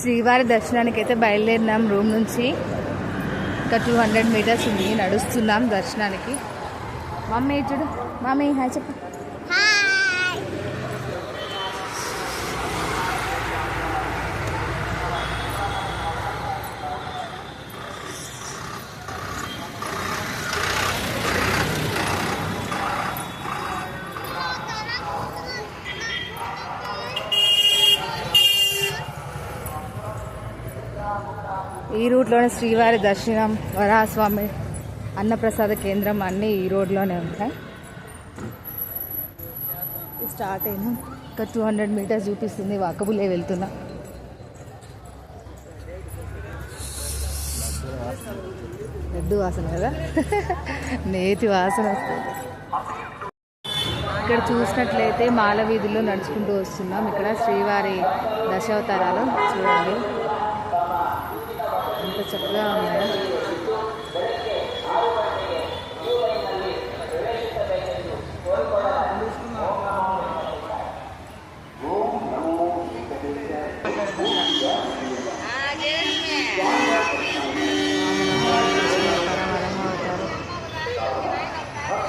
శ్రీవారి దర్శనానికి అయితే బయలుదేరినాం రూమ్ నుంచి. ఇంకా టూ హండ్రెడ్ మీటర్స్ ఉంది. నడుస్తున్నాం దర్శనానికి. మమ్మీ చూడు మమ్మీ హాయ్ చెప్పు. ఈ రూట్లోనే శ్రీవారి దర్శనం వరాహస్వామి అన్నప్రసాద కేంద్రం అన్నీ ఈ రోడ్లోనే ఉంటాయి. స్టార్ట్ అయినా ఇంకా టూ హండ్రెడ్ మీటర్స్ చూపిస్తుంది. వాకబులే వెళ్తున్నా. పెద్ద వాసన కదా? నేతి వాసన వస్తుంది. ఇక్కడ చూసినట్లయితే మాల వీధుల్లో నడుచుకుంటూ వస్తున్నాం. ఇక్కడ శ్రీవారి దశావతారాలు చూడండి.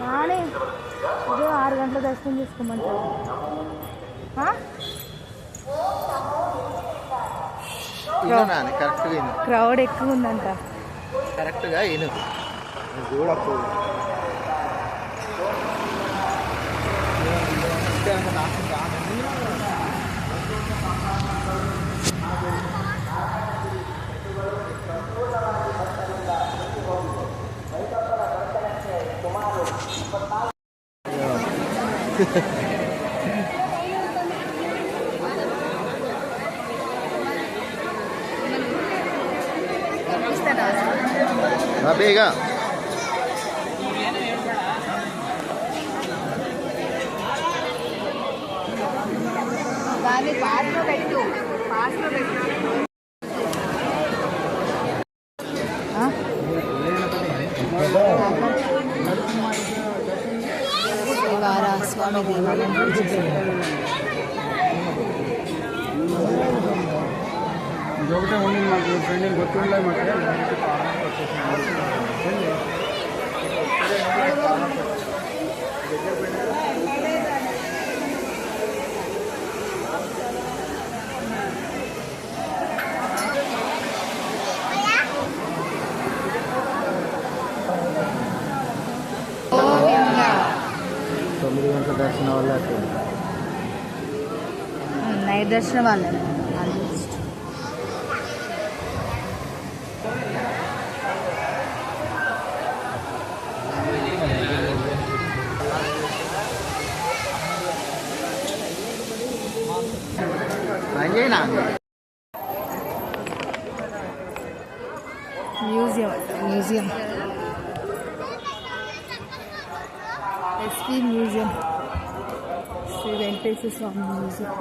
నానే. ఇదే ఆరు గంటల దర్శనం చేసుకోమంటారు. క్రౌడ్ ఎక్కువ ఉందంట. కరెక్ట్గా ఇను చూడకు బేగా దాన్ని పాస్లో పెట్టు. పాస్లో పెట్టు. स्वामी ಜೊತೆ ಒಂದಿನ ಮಾಡ್ತೀವಿ ಫ್ರೆಂಡಿಗೆ ಗೊತ್ತಿರಲ್ಲ ಮಾಡ್ತೀವಿ ಮಾಡ್ತೀವಿ తొమ్మిది గంటల దర్శనం వల్ల నైట్ దర్శనం చేయనా museum museum. Sri museum. Sri Venkateswara Swamy museum.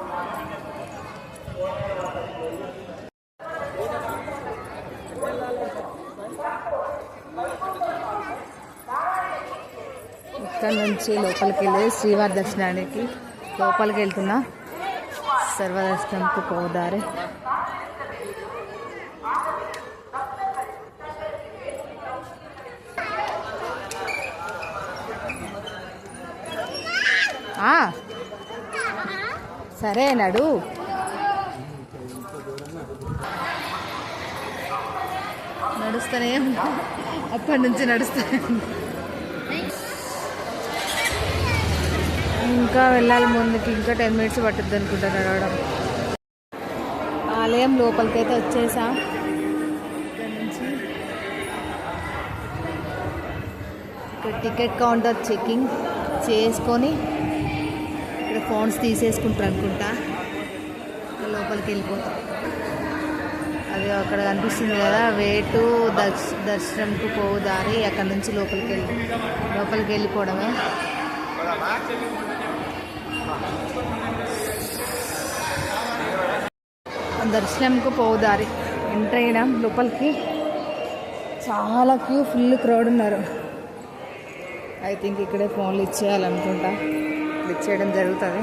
ఇక్కడ నుంచి లోపలికి వెళ్ళి శ్రీవారి దర్శనానికి లోపలికి వెళ్తున్నా. సర్వదర్శనంకు పోదారి. సరే నడు. నడుస్తూనే అప్పటి నుంచి నడుస్తానే ఇంకా వెళ్ళాలి ముందుకి. ఇంకా టెన్ మినిట్స్ పట్టుద్ది అనుకుంటా నడవడం. ఆలయం లోపలికైతే వచ్చేసా. ఇక్కడ నుంచి. ఇక్కడ టికెట్ కౌంటర్ చెకింగ్ చేసుకొని ఫోన్స్ తీసేసుకుంటారు అనుకుంటా. లోపలికి వెళ్ళిపోతాం. అది అక్కడ కనిపిస్తుంది కదా వేటు దర్శ దర్శనంకు పోవు దారి అక్కడ నుంచి లోపలికి వెళ్ళి. లోపలికి వెళ్ళిపోవడమే. దర్శనంకు పోవు దారి. ఎంటర్ అయినాం లోపలికి. చాలా క్యూ ఫుల్ క్రౌడ్ ఉన్నారు. ఐ థింక్ ఇక్కడే ఫోన్లు ఇచ్చేయాలనుకుంటా. ఇచ్చేయడం జరుగుతుంది.